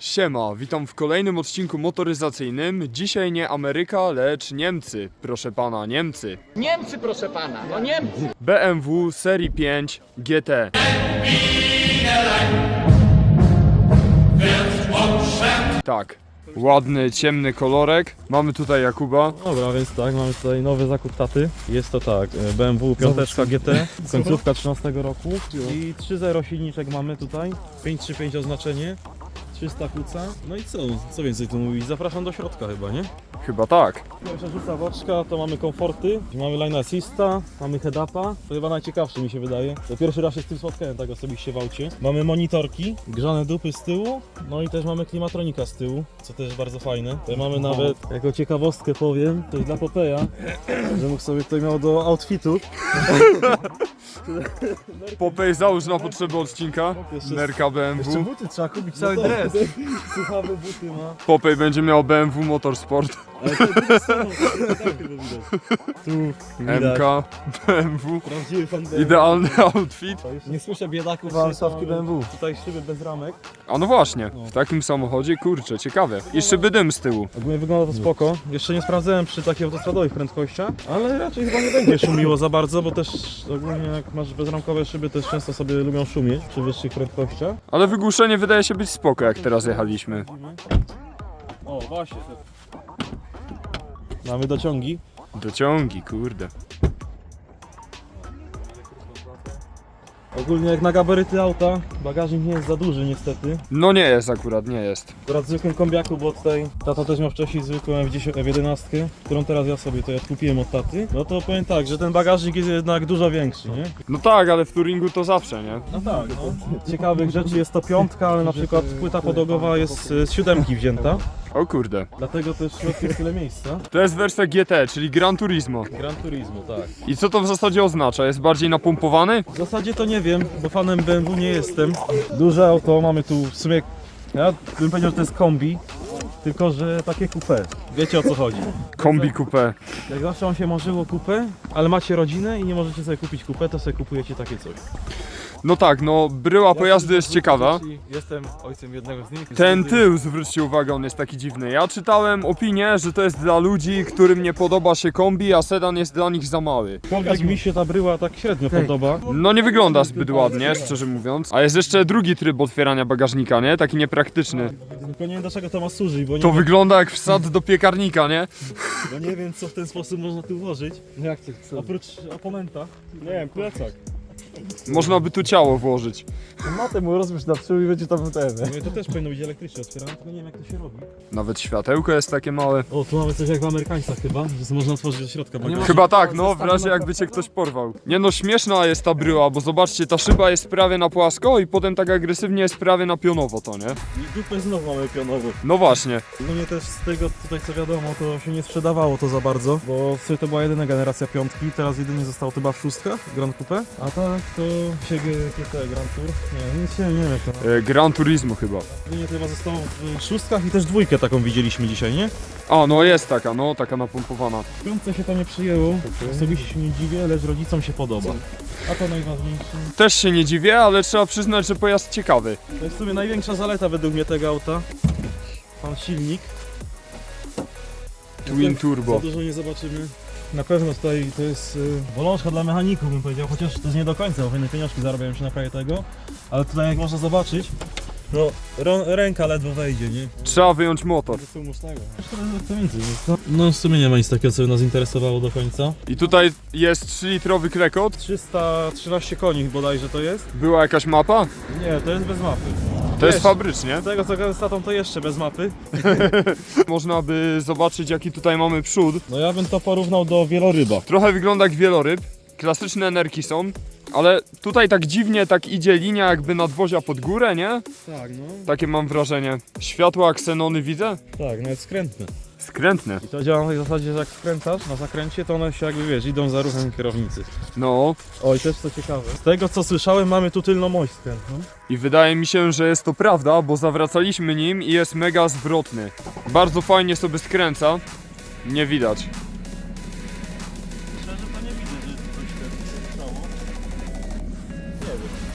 Siema, witam w kolejnym odcinku motoryzacyjnym. Dzisiaj nie Ameryka, lecz Niemcy. Proszę pana, Niemcy. Niemcy, proszę pana, no Niemcy. BMW serii 5 GT. Tak, ładny, ciemny kolorek. Mamy tutaj Jakuba. Dobra, więc tak, mamy tutaj nowy zakup taty. Jest to tak, BMW 5 GT, końcówka 13 roku i 3.0 silniczek mamy tutaj, 535 oznaczenie, 300 kuca. No i co, co więcej tu mówić? Zapraszam do środka chyba, nie? Chyba tak. Pierwsza rzuca boczka, to mamy komforty, mamy line assista, mamy head-upa, to chyba najciekawszy mi się wydaje. To pierwszy raz się z tym spotkałem tak osobiście w aucie. Mamy monitorki, grzane dupy z tyłu, no i też mamy klimatronika z tyłu, co też bardzo fajne. Tutaj mamy nawet, jako ciekawostkę powiem, to jest dla Popeja, że mógł sobie tutaj miał do outfitu. Popej załóż na potrzeby odcinka. Jeszcze- Nerka BMW. buty trzeba kupić cały dres. Słuchawe buty ma. Popej będzie miał BMW Motorsport. Ale to są, tak chyba widać. Tu widać. MK, BMW. Prawdziwy fan BMW. Idealny outfit. Nie słyszę biedaków Wam z stawki BMW. Tutaj szyby bez ramek. A no właśnie, w takim samochodzie, kurczę, ciekawe. I szyby dym z tyłu. Ogólnie wygląda to spoko. Jeszcze nie sprawdzałem przy takich autostradowych prędkościach, ale raczej chyba nie będzie szumiło za bardzo, bo też ogólnie jak masz bezramkowe szyby, też często sobie lubią szumieć przy wyższych prędkościach. Ale wygłuszenie wydaje się być spoko, jak teraz jechaliśmy. O, właśnie. Mamy dociągi. Dociągi, kurde. Ogólnie jak na gabaryty auta, bagażnik nie jest za duży niestety. No nie jest akurat, nie jest. Akurat w zwykłym kombiaku, bo tutaj tata też miał wcześniej zwykłą F10, F11, którą teraz ja sobie to ja kupiłem od taty. No to powiem tak, że ten bagażnik jest jednak dużo większy, nie? No tak, ale w Turingu to zawsze, nie? No tak, no. Ciekawych rzeczy jest to piątka, ale na przykład płyta podłogowa jest z siódemki wzięta, O kurde. dlatego też w środku jest tyle miejsca. To jest wersja GT, czyli Gran Turismo. Gran Turismo, tak. I co to w zasadzie oznacza? Jest bardziej napompowany? W zasadzie to nie wiem, bo fanem BMW nie jestem. Duże auto, mamy tu w sumie, ja bym powiedział, że to jest kombi, tylko że takie coupé. Wiecie o co chodzi. Kombi Coupe. Jak zawsze wam się marzyło kupę, ale macie rodzinę i nie możecie sobie kupić kupę, to sobie kupujecie takie coś. No tak, no bryła pojazdu jest ciekawa. Jestem ojcem jednego z nich. Ten tył, zwróćcie uwagę, on jest taki dziwny. Ja czytałem opinię, że to jest dla ludzi, którym nie podoba się kombi, a sedan jest dla nich za mały. Jak mi się ta bryła tak średnio podoba. No nie wygląda zbyt ładnie, szczerze mówiąc. A jest jeszcze drugi tryb otwierania bagażnika, nie? Taki niepraktyczny. Tylko nie wiem do czego to ma służyć, bo nie, To wygląda jak wsad do piekarnika, nie? bo nie wiem co w ten sposób można tu włożyć. Jak ty chcesz? Oprócz oponenta. Nie wiem, plecak. Można by tu ciało włożyć. Matę mu rozbierz na przód i będzie tam ten. No to też powinno być elektryczne otwierane, tylko nie wiem jak to się robi. Nawet światełko jest takie małe. O, tu mamy coś jak w Amerykańcach chyba, że można otworzyć do środka bagażnika. Chyba tak, no, w razie jakby cię ktoś porwał. Nie no, śmieszna jest ta bryła, bo zobaczcie, ta szyba jest prawie na płasko i potem tak agresywnie jest prawie na pionowo to, nie? I dupę znowu mamy pionową. No właśnie. No mnie też z tego tutaj co wiadomo, to się nie sprzedawało to za bardzo, bo w sumie to była jedyna generacja piątki, teraz jedynie zostało chyba w szóstkach Grand Coupe, a tak to się GT Grand Tour, nie, nic się nie wiem jak to E, Gran Turismo chyba. To chyba zostało w szóstkach i też dwójkę taką widzieliśmy dzisiaj, nie? A, no jest taka, no, taka napompowana. W piątce się to nie przyjęło, osobiście się nie dziwię, lecz rodzicom się podoba. A to najważniejsze. Też się nie dziwię, ale trzeba przyznać, że pojazd ciekawy. To jest w sumie największa zaleta według mnie tego auta. Pan silnik. Twin Za Turbo. dużo nie zobaczymy. Na pewno tutaj to jest y, bolączka dla mechaników bym powiedział, chociaż to jest nie do końca, bo fajne pieniążki zarabiają się na prawie tego. Ale tutaj jak można zobaczyć, no ro, ręka ledwo wejdzie, nie? Trzeba wyjąć motor. No w sumie nie ma nic takiego, co by nas interesowało do końca. I tutaj jest 3-litrowy krekot. 313 koni bodajże to jest? Była jakaś mapa? Nie, to jest bez mapy. To jest fabrycznie. Z tego co gadam z tatą to jeszcze bez mapy. Można by zobaczyć, jaki tutaj mamy przód. No ja bym to porównał do wieloryba. Trochę wygląda jak wieloryb. Klasyczne energii są. Ale tutaj tak dziwnie tak idzie linia jakby nadwozia pod górę, nie? Tak, no. Takie mam wrażenie. Światła ksenony widzę? Tak, nawet skrętne. Skrętne. I to działa na tej zasadzie, że jak skręcasz na zakręcie, to one się jakby wiesz, idą za ruchem kierownicy. No. Oj, też co ciekawe. Z tego co słyszałem, mamy tu tylną oś skrętną. I wydaje mi się, że jest to prawda, bo zawracaliśmy nim i jest mega zwrotny. Bardzo fajnie sobie skręca. Nie widać. Szczerze to nie widzę, że coś się stało.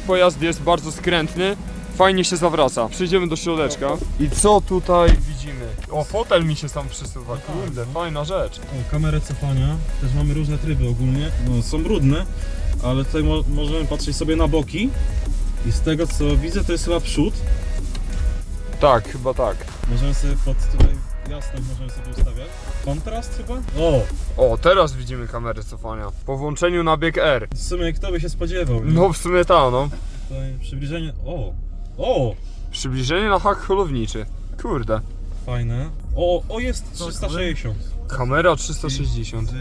Pojazd jest bardzo skrętny. Fajnie się zawraca. Przejdziemy do środeczka. I co tutaj widzimy? O, fotel mi się sam przesuwa. Kurde, fajna rzecz. O, kamerę cofania. Też mamy różne tryby ogólnie. No, są brudne, ale tutaj mo możemy patrzeć sobie na boki. I z tego co widzę, to jest chyba przód. Tak, chyba tak. Możemy sobie pod tutaj jasność możemy sobie ustawiać. Kontrast chyba? O! O, teraz widzimy kamerę cofania. Po włączeniu na bieg R. W sumie kto by się spodziewał? nie? No w sumie ta, no. Tutaj przybliżenie. O! O! Przybliżenie na hak holowniczy. Kurde. Fajne. O, o jest 360. Kamera 360.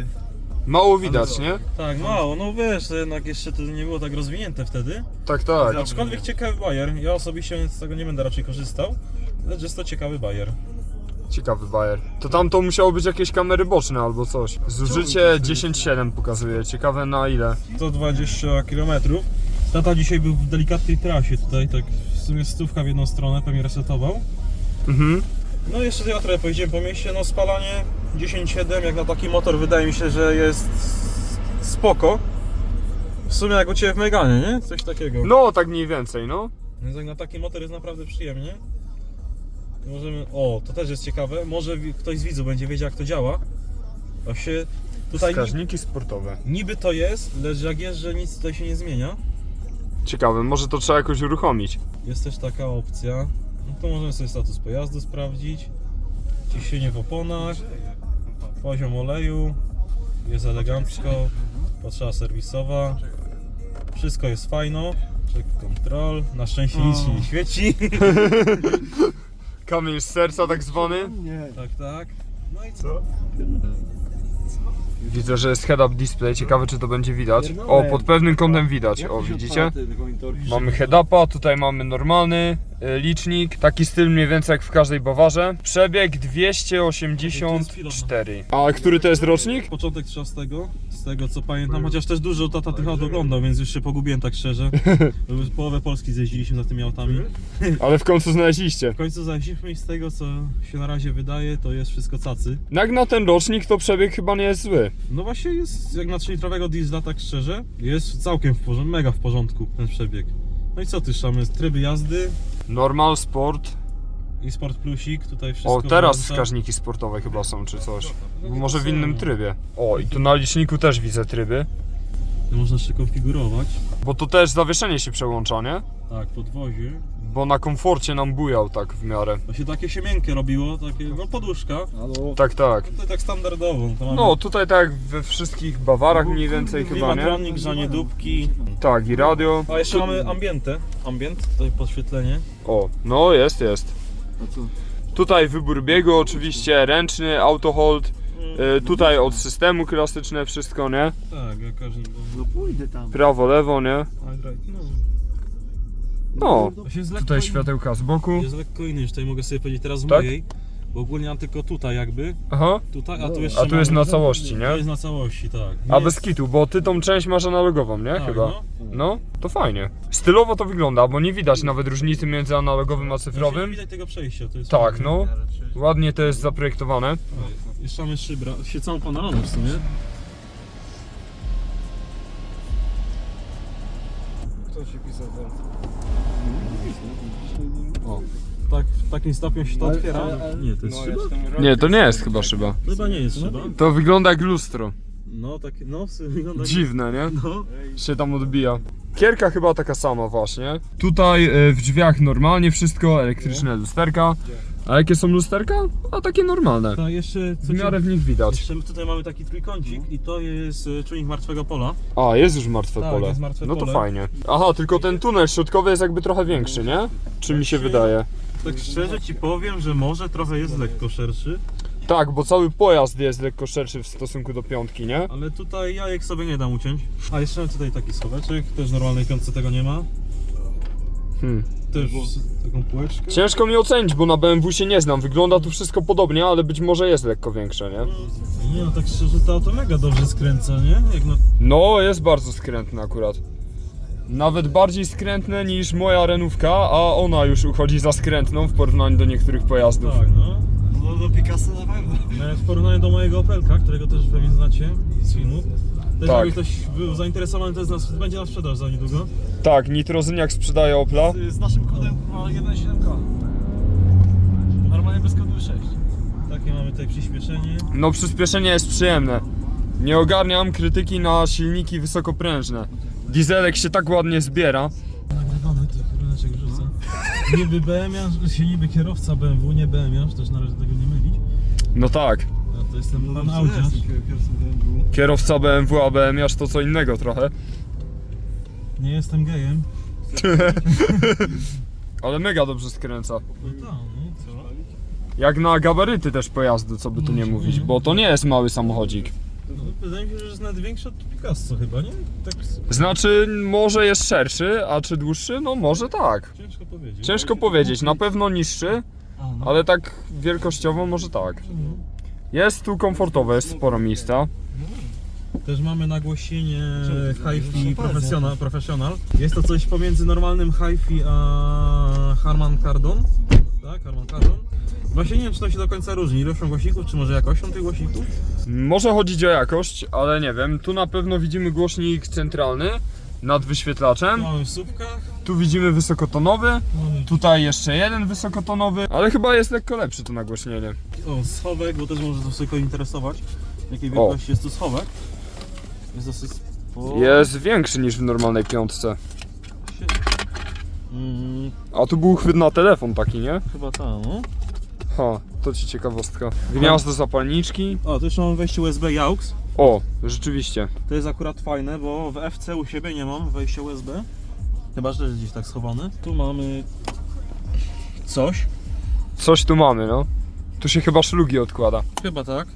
Mało widać, nie? Tak, mało, no wiesz, to jednak jeszcze to nie było tak rozwinięte wtedy. Tak, tak. Aczkolwiek ciekawy bajer. Ja osobiście z tego nie będę raczej korzystał, lecz jest to ciekawy bajer. Ciekawy bajer. To tam to musiało być jakieś kamery boczne albo coś. Zużycie 10.7 pokazuje. Ciekawe na ile. 120 km. Tata dzisiaj był w delikatnej trasie tutaj, tak sumie stówka w jedną stronę, pewnie resetował. Mhm. No i jeszcze ja trochę pojeździłem po mieście, no spalanie 10,7 jak na taki motor wydaje mi się, że jest spoko. W sumie jak u Ciebie w Meganie, nie? Coś takiego. No, tak mniej więcej, no. Więc jak na taki motor jest naprawdę przyjemnie. Możemy. O, to też jest ciekawe. Może ktoś z widzów będzie wiedział jak to działa. Właśnie tutaj ni- Wskaźniki sportowe. niby to jest, lecz jak jest, że nic tutaj się nie zmienia. Ciekawe, może to trzeba jakoś uruchomić. Jest też taka opcja. No to możemy sobie status pojazdu sprawdzić. Ciśnienie w oponach. Poziom oleju. Jest elegancko. Potrzeba serwisowa. Wszystko jest fajno. Check control. Na szczęście nic się nie świeci. Kamień z serca tak zwany. tak, tak. No i co? Widzę, że jest head-up display. Ciekawe, czy to będzie widać. O, pod pewnym kątem widać. O, widzicie? Mamy head-upa, tutaj mamy normalny licznik. Taki styl mniej więcej jak w każdej Bawarze. Przebieg 284. A który to jest rocznik? Początek 13, z tego co pamiętam, chociaż też dużo tata tych aut oglądał, więc już się pogubiłem tak szczerze. Połowę Polski zjeździliśmy za tymi autami. Ale w końcu znaleźliście. W końcu zajęliśmy i z tego co się na razie wydaje, to jest wszystko cacy. Jak na ten rocznik, to przebieg chyba nie jest zły. No właśnie jest, jak na trzylitrowego diesla, tak szczerze, jest całkiem w porządku, mega w porządku ten przebieg. No i co ty, mamy tryby jazdy Normal, sport. i Sport Plusik, tutaj wszystko O, teraz włącza. wskaźniki sportowe chyba są, czy coś. Może w innym trybie. O, i tu na liczniku też widzę tryby. Można jeszcze konfigurować. Bo to też zawieszenie się przełącza, nie? Tak, podwozie. Bo na komforcie nam bujał tak w miarę. Właśnie takie się miękkie robiło, takie, no poduszka. Tak, tak. Tutaj tak standardowo. To mamy No, tutaj tak jak we wszystkich Bawarach mniej więcej chyba, nie? Klimatronik, grzanie dupki. Tak, i radio. A jeszcze mamy ambientę. Ambient, tutaj podświetlenie. O, no jest, jest. Tutaj wybór biegu oczywiście, ręczny, auto hold. Y, tutaj od systemu klasyczne wszystko, nie? Tak, jak każdy. No pójdę tam. Prawo, lewo, nie? No. Właśnie jest lekko Tutaj światełka z boku. Jest lekko inny niż tutaj mogę sobie powiedzieć teraz w Tak? mojej. Bo ogólnie mam tylko tutaj jakby. Aha. Tutaj, a tu jeszcze A tu jest na całości, nie? To jest na całości, tak. A Nie bez jest- kitu, bo ty tą część masz analogową, nie? Tak, Chyba. no. No, to fajnie. Stylowo to wygląda, bo nie widać nawet różnicy między analogowym a Właśnie Nie cyfrowym. widać tego przejścia, to jest Tak, fajne. no. Ładnie to jest zaprojektowane. Jeszcze mamy szybra, świecą panelony w sumie. Kto ci pisał ten? Tak, w takim stopniu się to otwiera. ale- ale- Nie, to jest szyba? Nie, to nie jest chyba szyba. Chyba nie jest szyba. To wygląda jak lustro. No, tak, no, w sumie wygląda Dziwne, nie? No. Się tam odbija. Kierka chyba taka sama właśnie. Tutaj e, w drzwiach normalnie wszystko, elektryczne lusterka. A jakie są lusterka? A takie normalne. Tak, jeszcze co W miarę w nich widać. Jeszcze tutaj mamy taki trójkącik i to jest e, czujnik martwego pola. A, jest już martwe Tak, pole. jest martwe no to pole. fajnie. Aha, tylko ten tunel środkowy jest jakby trochę większy, nie? Czy mi się wydaje? Tak szczerze ci powiem, że może trochę jest lekko szerszy, Tak, bo cały pojazd jest lekko szerszy w stosunku do piątki, nie? ale tutaj jajek sobie nie dam uciąć. A jeszcze mam tutaj taki schoweczek, też w normalnej piątce tego nie ma. Hmm. Też taką półeczkę. Ciężko mi ocenić, bo na BMW się nie znam. Wygląda tu wszystko podobnie, ale być może jest lekko większe, nie? Nie no, tak szczerze to auto mega dobrze skręca, nie? Jak na... No, jest bardzo skrętne akurat. Nawet bardziej skrętne niż moja renówka, a ona już uchodzi za skrętną w porównaniu do niektórych pojazdów. Tak, no. No do Picasso na pewno. Nawet w porównaniu do mojego Opelka, którego też pewnie znacie z filmów, Też Tak. jakby ktoś był zainteresowany, to jest na, będzie na sprzedaż za niedługo. Tak, Nitrozyniak sprzedaje Opla. Z, z naszym kodem ma 1.7K. Normalnie bez kodu 6. Takie mamy tutaj przyspieszenie. No przyspieszenie jest przyjemne. Nie ogarniam krytyki na silniki wysokoprężne. Dieselek się tak ładnie zbiera. Nagrywane, to kieruneczek wrzucę. Niby BMW, się niby kierowca BMW, nie BMW, też należy tego nie mylić. No tak, A to jestem pan jestem kierowcą BMW. kierowca BMW, a BMiarz to co innego trochę. Nie jestem gejem. Ale mega dobrze skręca. No tak, no co? Jak na gabaryty też pojazdu, co by tu nie mówić, bo to nie jest mały samochodzik. No, wydaje mi się, że jest nawet większy od Picasso chyba, nie? Tak Znaczy, może jest szerszy, a czy dłuższy? No może tak. ciężko powiedzieć. Ciężko powiedzieć, na pewno niższy, A, no. ale tak wielkościowo może tak. Jest tu komfortowe, jest sporo miejsca. Też mamy nagłośnienie hi-fi jest professional, professional. Jest to coś pomiędzy normalnym hi-fi a Harman Kardon. Tak, Harman Kardon. Właśnie nie wiem, czy to się do końca różni ilością głośników, czy może jakością tych głośników. Może chodzić o jakość, ale nie wiem. Tu na pewno widzimy głośnik centralny nad wyświetlaczem. mamy w słupkach. Tu widzimy wysokotonowy. Tutaj jeszcze jeden wysokotonowy, ale chyba jest lekko lepszy to nagłośnienie. o, schowek, bo też może to sobie interesować. Jakiej wielkości jest tu schowek. Jest dosyć sporo. Jest większy niż w normalnej piątce. Mm, A tu był uchwyt na telefon taki, nie? chyba ta, no. Ha, to ci ciekawostka. Gniazdo zapalniczki. O, tu jeszcze mamy wejście USB i AUX. O, rzeczywiście. To jest akurat fajne, bo w FC u siebie nie mam wejścia USB. Chyba, że jest gdzieś tak schowane. Tu mamy coś. Coś tu mamy, no. Tu się chyba szlugi odkłada. Chyba tak.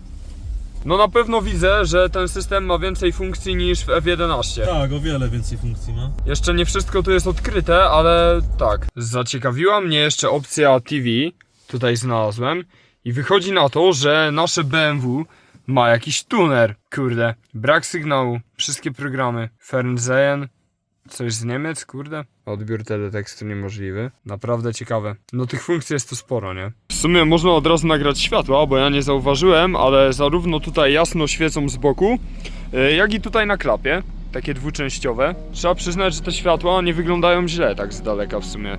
No na pewno widzę, że ten system ma więcej funkcji niż w F11. Tak, o wiele więcej funkcji ma. Jeszcze nie wszystko tu jest odkryte, ale tak. Zaciekawiła mnie jeszcze opcja TV. Tutaj znalazłem. I wychodzi na to, że nasze BMW ma jakiś tuner. Kurde. Brak sygnału. Wszystkie programy. Fernsehen. Coś z Niemiec, kurde. Odbiór teletekstu niemożliwy. Naprawdę ciekawe. No tych funkcji jest tu sporo, nie? W sumie można od razu nagrać światła, bo ja nie zauważyłem, ale zarówno tutaj jasno świecą z boku, y, jak i tutaj na klapie. Takie dwuczęściowe. Trzeba przyznać, że te światła nie wyglądają źle tak z daleka w sumie.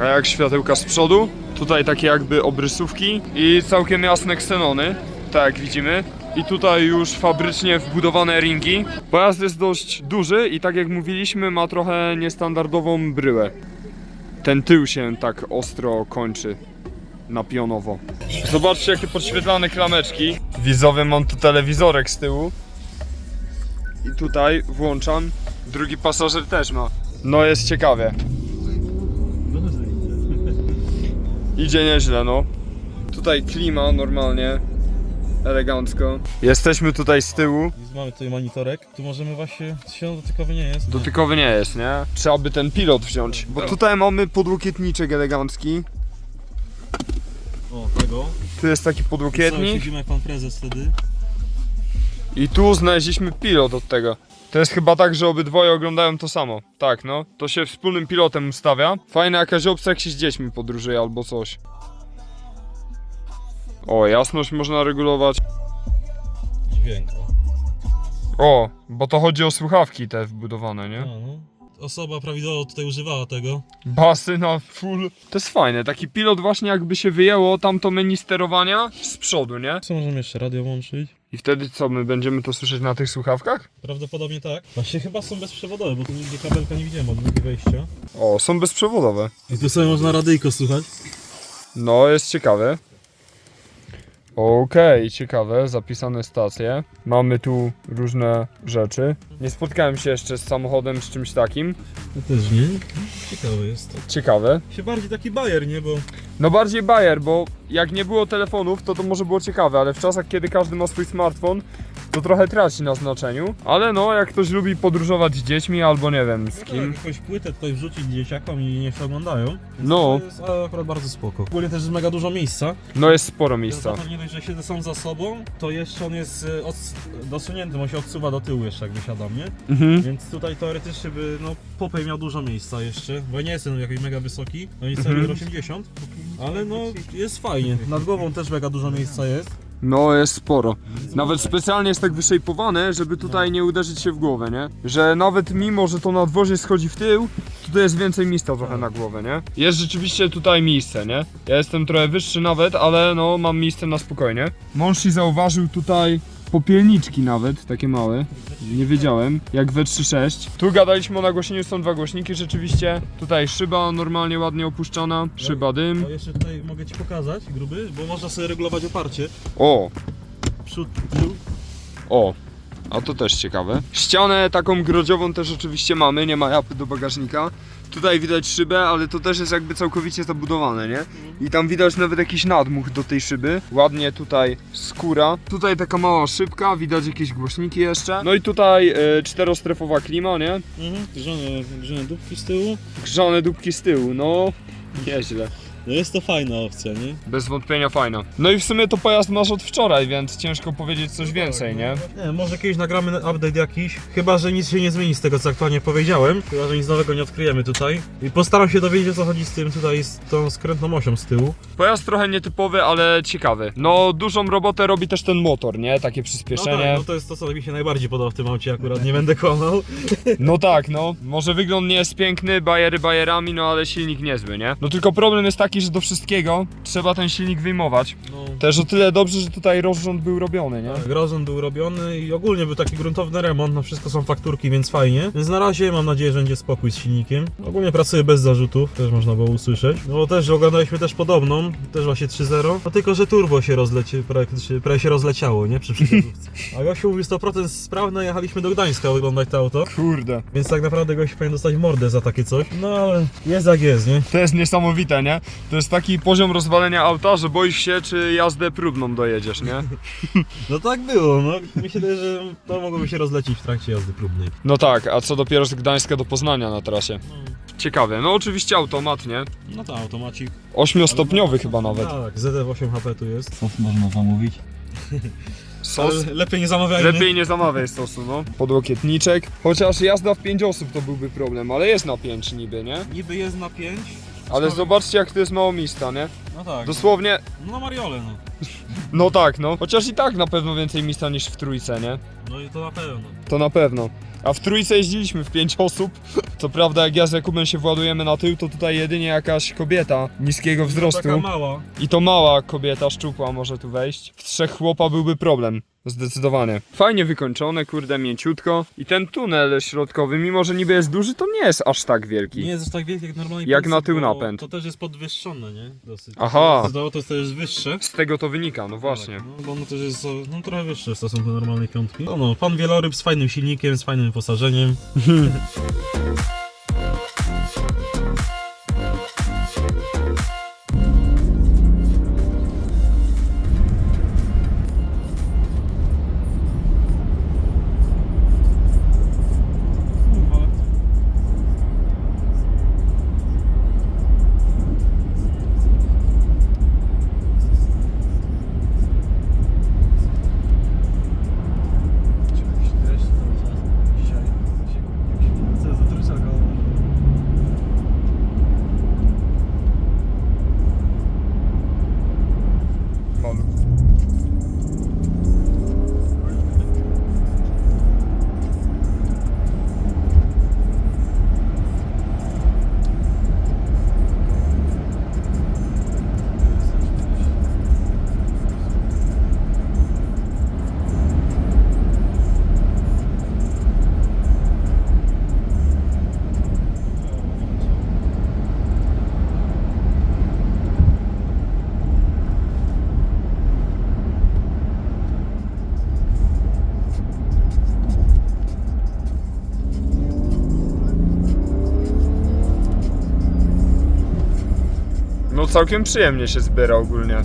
A jak światełka z przodu, tutaj takie jakby obrysówki i całkiem jasne ksenony, tak jak widzimy. I tutaj już fabrycznie wbudowane ringi. Pojazd jest dość duży i tak jak mówiliśmy ma trochę niestandardową bryłę. Ten tył się tak ostro kończy na pionowo. Zobaczcie jakie podświetlane klameczki. Widzowie mam tu telewizorek z tyłu. I tutaj włączam. Drugi pasażer też ma. No jest ciekawie. Idzie nieźle, no. Tutaj klima normalnie. Elegancko. Jesteśmy tutaj z tyłu. I mamy tutaj monitorek. Tu możemy właśnie. Się dotykowy nie jest. Dotykowy nie jest, nie? Trzeba by ten pilot wziąć. Bo tutaj mamy podłokietniczek elegancki. O, tego. Tu jest taki Cały podłokietnik. siedzimy jak pan prezes wtedy. I tu znaleźliśmy pilot od tego. To jest chyba tak, że obydwoje oglądają to samo. Tak, no. To się wspólnym pilotem ustawia. Fajna jakaś opcja, jak się z dziećmi podróżuje albo coś. O, jasność można regulować. Dźwięk. O. O, bo to chodzi o słuchawki te wbudowane, nie? no. Osoba prawidłowo tutaj używała tego. Basy na full. To jest fajne. Taki pilot właśnie jakby się wyjęło tamto menu sterowania z przodu, nie? Co możemy jeszcze radio włączyć? I wtedy co, my będziemy to słyszeć na tych słuchawkach? Prawdopodobnie tak. Właśnie chyba są bezprzewodowe, bo tu nigdzie kabelka nie widziałem od drugiego wejścia. O, są bezprzewodowe. I tu sobie można radyjko słuchać. No, jest ciekawe. Okej, ciekawe, zapisane stacje. Mamy tu różne rzeczy. Nie spotkałem się jeszcze z samochodem z czymś takim. To też nie. Ciekawe jest to. Ciekawe. Się bardziej taki bajer, nie? Bo No bardziej Bayer, bo jak nie było telefonów, to to może było ciekawe, ale w czasach, kiedy każdy ma swój smartfon, to trochę traci na znaczeniu. Ale no, jak ktoś lubi podróżować z dziećmi albo nie wiem z kim. jakąś płytę tutaj wrzucić dzieciakom i niech się oglądają. Więc No. To jest akurat bardzo spoko. Ogólnie też jest mega dużo miejsca. No jest sporo miejsca. To nie dość, że siedzę sam za sobą, to jeszcze on jest os- dosunięty, on się odsuwa do tyłu jeszcze jak wysiadam, nie? Mhm. Więc tutaj teoretycznie by, no, Popej miał dużo miejsca jeszcze, bo ja nie jestem jakiś mega wysoki, no niecałe Mhm. 1,80 ale no, jest fajnie. Nad głową też mega dużo miejsca jest. No jest sporo. Nawet specjalnie jest tak wyszejpowane, żeby tutaj nie uderzyć się w głowę, nie? Że nawet mimo, że to nadwozie schodzi w tył, tutaj jest więcej miejsca trochę na głowę, nie? Jest rzeczywiście tutaj miejsce, nie? Ja jestem trochę wyższy nawet, ale no mam miejsce na spokojnie. Mążsi zauważył tutaj popielniczki nawet, takie małe. Nie wiedziałem, jak we 3.6. Tu gadaliśmy o nagłośnieniu, są dwa głośniki rzeczywiście. Tutaj szyba normalnie ładnie opuszczona, szyba dym. A jeszcze tutaj mogę Ci pokazać, gruby, bo można sobie regulować oparcie. O, Przód, tył. O, a to też ciekawe. Ścianę taką grodziową też oczywiście mamy, nie ma japy do bagażnika. Tutaj widać szybę, ale to też jest jakby całkowicie zabudowane, nie? I tam widać nawet jakiś nadmuch do tej szyby. Ładnie tutaj skóra. Tutaj taka mała szybka, widać jakieś głośniki jeszcze. No i tutaj e, czterostrefowa klima, nie? Mhm. Grzane, grzane dupki z tyłu. Grzane dupki z tyłu, no nieźle. No jest to fajna opcja, nie? Bez wątpienia fajna. No i w sumie to pojazd masz od wczoraj, więc ciężko powiedzieć coś więcej, nie? Nie, może kiedyś nagramy update jakiś, chyba że nic się nie zmieni z tego co aktualnie powiedziałem, chyba że nic nowego nie odkryjemy tutaj. I postaram się dowiedzieć o co chodzi z tym tutaj, z tą skrętną osią z tyłu. Pojazd trochę nietypowy, ale ciekawy. No, dużą robotę robi też ten motor, nie? Takie No przyspieszenie. tak, no to jest to co mi się najbardziej podoba w tym aucie akurat, nie będę kłamał. No tak, no. Może wygląd nie jest piękny, bajery bajerami, no ale silnik niezły, nie? No tylko problem jest taki, że do wszystkiego trzeba ten silnik wyjmować. No. Też o tyle dobrze, że tutaj rozrząd był robiony, nie? Tak, rozum był robiony i ogólnie był taki gruntowny remont, no wszystko są fakturki, więc fajnie. Więc na razie mam nadzieję, że będzie spokój z silnikiem. Ogólnie pracuję bez zarzutów, też można było usłyszeć. No bo też oglądaliśmy też podobną, też właśnie 3.0, no tylko, że turbo się rozleci, prawie, prawie się rozleciało, nie? Przy przysiadówce. A gościu mówił 100% sprawne, jechaliśmy do Gdańska oglądać to auto. Kurde. Więc tak naprawdę gość powinien dostać mordę za takie coś. No ale jest jak jest, nie? To jest niesamowite, nie? To jest taki poziom rozwalenia auta, że boisz się, czy jazdę próbną dojedziesz, nie? No tak było, no. Wydaje, że to mogłoby się rozlecić w trakcie jazdy próbnej. No tak, a co dopiero z Gdańska do Poznania na trasie. Ciekawe. No oczywiście automat, nie? No to automacik. Ośmiostopniowy chyba nawet. Tak, ZF8 HP tu jest. Co można zamówić? Sos. Ale lepiej nie zamawiajmy. Lepiej nie zamawiaj sosu, no. Podłokietniczek. Chociaż jazda w 5 osób to byłby problem, ale jest na 5 niby, nie? Niby jest na 5. Ale zobaczcie jak to jest mało miejsca, nie? No tak. Dosłownie, No na Mariole, no. no tak, no. Chociaż i tak na pewno więcej miejsca niż w trójce, nie? No i to na pewno. To na pewno. A w trójce jeździliśmy w 5 osób. Co prawda jak ja z Jakubem się władujemy na tył, to tutaj jedynie jakaś kobieta niskiego Taka wzrostu. mała. I to mała kobieta, szczupła może tu wejść. W trzech chłopa byłby problem. Zdecydowanie. Fajnie wykończone, kurde, mięciutko. I ten tunel środkowy, mimo że niby jest duży, to nie jest aż tak wielki. Nie jest aż tak wielki jak normalnie Jak na tył napęd. To też jest podwyższone, nie? Dosyć. Aha. To, to jest wyższe. Z tego to wynika, no właśnie. Tak, no, bo ono też jest no, trochę wyższe w stosunku do normalnej piątki. No, no, pan wieloryb z fajnym silnikiem, z fajnym wyposażeniem. całkiem przyjemnie się zbiera ogólnie.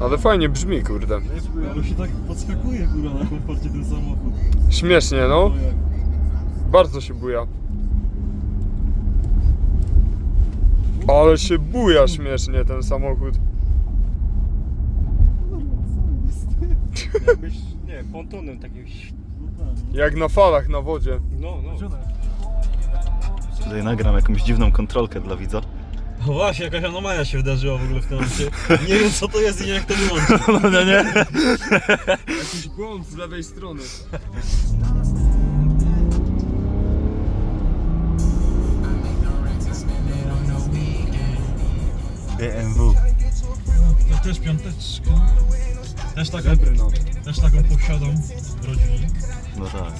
Ale fajnie brzmi, kurde. Ale się tak podskakuje góra na komforcie ten samochód. Śmiesznie, no. Bardzo się buja. Ale się buja śmiesznie ten samochód. Jakbyś, nie, pontonem takim. Jak na falach na wodzie. No, no. Tutaj nagram jakąś dziwną kontrolkę dla widza. No właśnie, jakaś anomalia się wydarzyła w ogóle w tym momencie. Nie wiem co to jest i nie jak to wyłączyć. No nie, nie. Jakiś błąd z lewej strony. BMW. To też piąteczka. Też taką, no. też taką posiadam w rodzinie. No tak.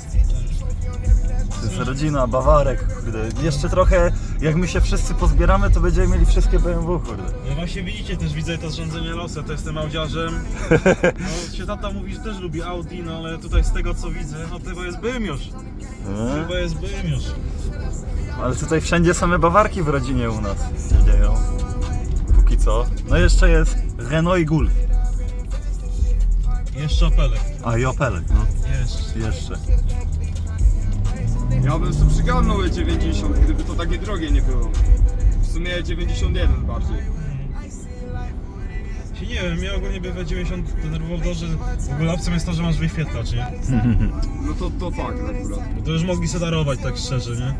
To jest rodzina, Bawarek, kurde. Jeszcze trochę, jak my się wszyscy pozbieramy, to będziemy mieli wszystkie BMW, kurde. No właśnie widzicie, też widzę to zrządzenie losa, to jestem audziarzem. No się tata mówi, że też lubi Audi, no ale tutaj z tego co widzę, no tego jest Bymiusz. E? Chyba jest Bymiusz. Ale tutaj wszędzie same Bawarki w rodzinie u nas się dzieją. Póki co. No jeszcze jest Renault i Golf. Jeszcze Opelek. A i Opelek, no. Jeszcze. Jeszcze. Ja bym sobie przygarnął E90, gdyby to takie drogie nie było. W sumie E91 bardziej. Się nie wiem, mnie ogólnie by W90 denerwował to, że w ogóle opcją jest to, że masz wyświetlacz, nie? No to, to fakt akurat. Bo to już mogli se darować tak szczerze, nie?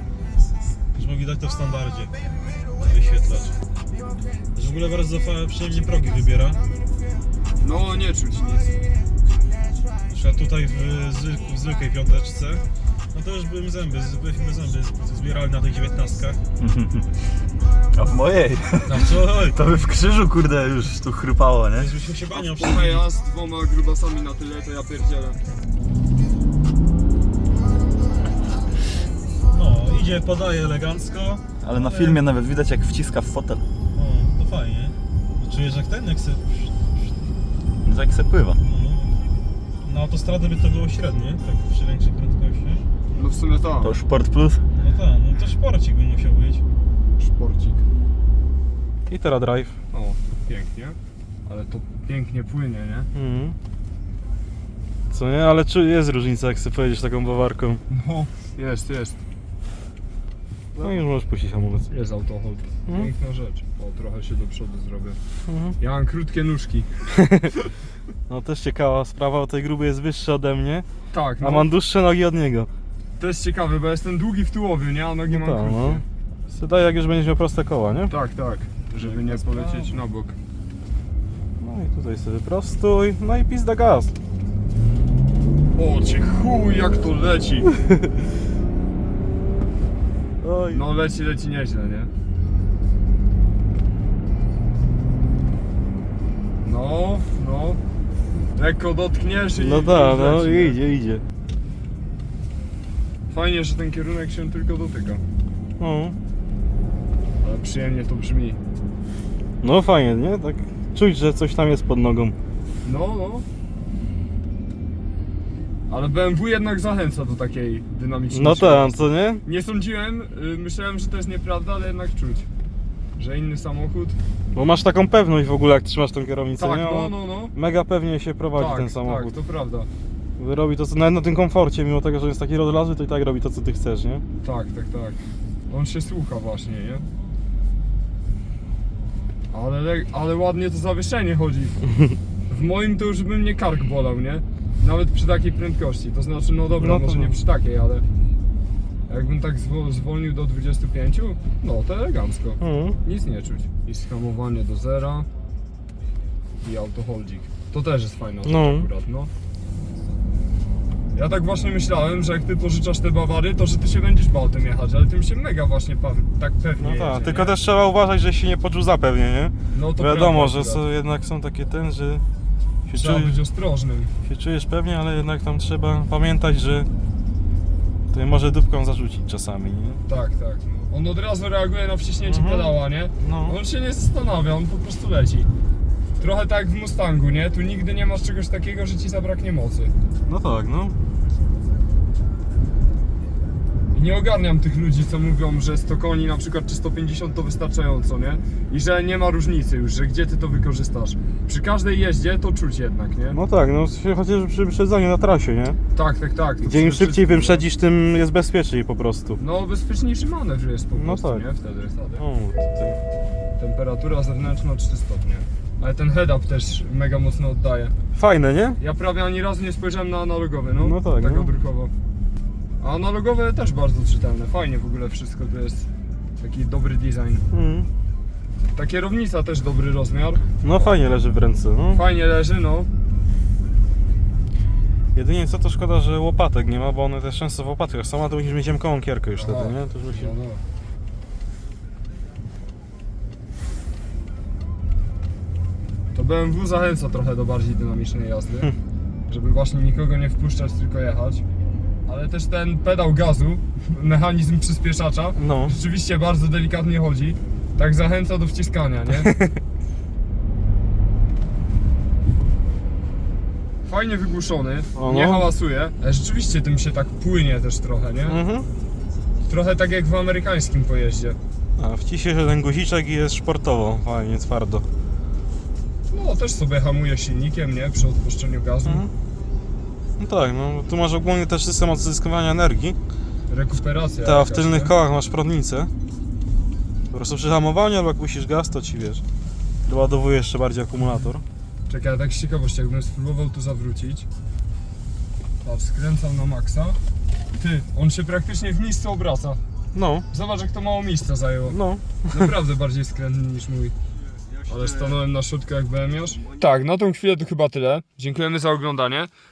Już mogli dać to w standardzie. Wyświetlacz. Że w ogóle bardzo fa- przyjemnie progi wybiera. No nie czuć nic. Na przykład tutaj w, w zwykłej piąteczce, no to już byłem zęby, byśmy zęby zbierali na tych dziewiętnastkach. A w mojej, Na wczoraj! to by w krzyżu, kurde, już tu chrupało, nie? Byśmy się banią Pocha ja z dwoma grubasami na tyle, to ja pierdzielę. No, idzie, podaje elegancko. Ale na filmie nawet widać, jak wciska w fotel. O, to fajnie. Czujesz jak ten, jak se... No, Jak se pływa. No, na autostradę by to było średnie, tak przy większej prędkości. No w sumie. To już Sport Plus. No tak, no to szporcik by musiał być. Szporcik. I teraz drive. O, pięknie. Ale to pięknie płynie, nie? Mhm. Co nie? Ale czy jest różnica, jak sobie pojedziesz taką bawarką? No, jest, jest. No i już możesz puścić hamulec. Jest autohold. Mhm. Piękna rzecz. O, trochę się do przodu zrobię. Mhm. Ja mam krótkie nóżki. No też ciekawa sprawa, bo tej gruby jest wyższy ode mnie, Tak, a no. mam dłuższe nogi od niego. To jest ciekawe, bo jestem długi w tułowiu, nie? A nogi mam Tak, krótkie. no. Wydaje jak już będziesz miał proste koła, nie? Tak, tak. Żeby nie polecieć na bok. No i tutaj sobie prostuj, no i pizda gaz. O, cię chuj, jak to leci. Oj. No leci, leci nieźle, nie? No, no. Lekko dotkniesz i No i tak, no leci, nie? idzie, idzie. Fajnie, że ten kierunek się tylko dotyka. No. Ale przyjemnie to brzmi. no fajnie, nie? Tak czuć, że coś tam jest pod nogą. No, no. Ale BMW jednak zachęca do takiej dynamicznej No tak, co nie? Nie sądziłem, y, myślałem, że to jest nieprawda, ale jednak czuć. Że inny samochód. Bo masz taką pewność w ogóle, jak trzymasz tą kierownicę, Tak, nie? no, no, no. Mega pewnie się prowadzi tak, ten samochód. Tak, to prawda. Robi to co, nawet na tym komforcie, mimo tego, że jest taki rozlazły, to i tak robi to, co ty chcesz, nie? Tak, tak, tak. On się słucha właśnie, nie? Ale, le- ale ładnie to zawieszenie chodzi. W moim to już by mnie kark bolał, nie? Nawet przy takiej prędkości. To znaczy, no dobra, No to może no. nie przy takiej, ale jakbym tak zwo- zwolnił do 25, no to elegancko. Mhm. Nic nie czuć. I skamowanie do zera i autoholdzik. To też jest fajna rzecz No. akurat, no. Ja tak właśnie myślałem, że jak ty pożyczasz te Bawary, to że ty się będziesz bał tym jechać, ale tym się mega właśnie pa- tak pewnie No jedzie, tak, tylko nie? też trzeba uważać, że się nie poczuł zapewnie, nie? no, to Wiadomo, prawda że są, jednak są takie ten, że się, Trzeba czujesz, być ostrożnym. się czujesz pewnie, ale jednak tam trzeba pamiętać, że to może dupką zarzucić czasami, nie? Tak, tak. No. On od razu reaguje na wciśnięcie Mhm. pedała, nie? No. On się nie zastanawia, on po prostu leci. Trochę tak jak w Mustangu, nie? Tu nigdy nie masz czegoś takiego, że ci zabraknie mocy. No tak, no. I nie ogarniam tych ludzi, co mówią, że 100 koni na przykład czy 150 to wystarczająco, nie? I że nie ma różnicy już, że gdzie ty to wykorzystasz. Przy każdej jeździe to czuć jednak, nie? No tak, no chociaż przy wyprzedzaniu na trasie, nie? Tak, tak, tak. To Gdzie im szybciej wyprzedzisz, tym jest bezpieczniej po prostu. No bezpieczniejszy manewr jest po No prostu, tak. nie? Wtedy. O, tutaj. Temperatura zewnętrzna 3 stopnie. Ale ten head-up też mega mocno oddaje. Fajne, nie? Ja prawie ani razu nie spojrzałem na analogowy, no. No tak, Tak no. odruchowo. A analogowe też bardzo czytelne. Fajnie w ogóle wszystko, to jest taki dobry design. Mm. Ta kierownica też dobry rozmiar. No fajnie leży w ręce, no. Fajnie leży, no. Jedynie co to szkoda, że łopatek nie ma, bo one też często w łopatkach są, a to musisz mieć ziemkową kierkę już wtedy, Aha. nie? To już musi... No, no. BMW zachęca trochę do bardziej dynamicznej jazdy, Hm. żeby właśnie nikogo nie wpuszczać, tylko jechać. Ale też ten pedał gazu, mechanizm przyspieszacza, No. rzeczywiście bardzo delikatnie chodzi. Tak zachęca do wciskania, nie? Fajnie wygłuszony, O, nie no. hałasuje, ale rzeczywiście tym się tak płynie też trochę, nie? Mhm. Trochę tak jak w amerykańskim pojeździe. A się ten guziczek i jest sportowo, fajnie, twardo. No, też sobie hamuje silnikiem, nie? Przy odpuszczeniu gazu. Mhm. No tak, no tu masz ogólnie też system odzyskiwania energii. Rekuperacja. Ta w jakaś, tylnych nie? kołach masz prądnicę. Po prostu przy hamowaniu albo jak puścisz gaz, to ci wiesz. Doładowuje jeszcze bardziej akumulator. Czekaj, tak z ciekawości, jakbym spróbował tu zawrócić. Patrz, skręcam na maksa. Ty, on się praktycznie w miejscu obraca. No, Zobacz, jak to mało miejsca zajęło. no. Naprawdę bardziej skrętny niż mój. Ale stanąłem na środku jak BMiarz. Tak, na tą chwilę to chyba tyle. Dziękujemy za oglądanie.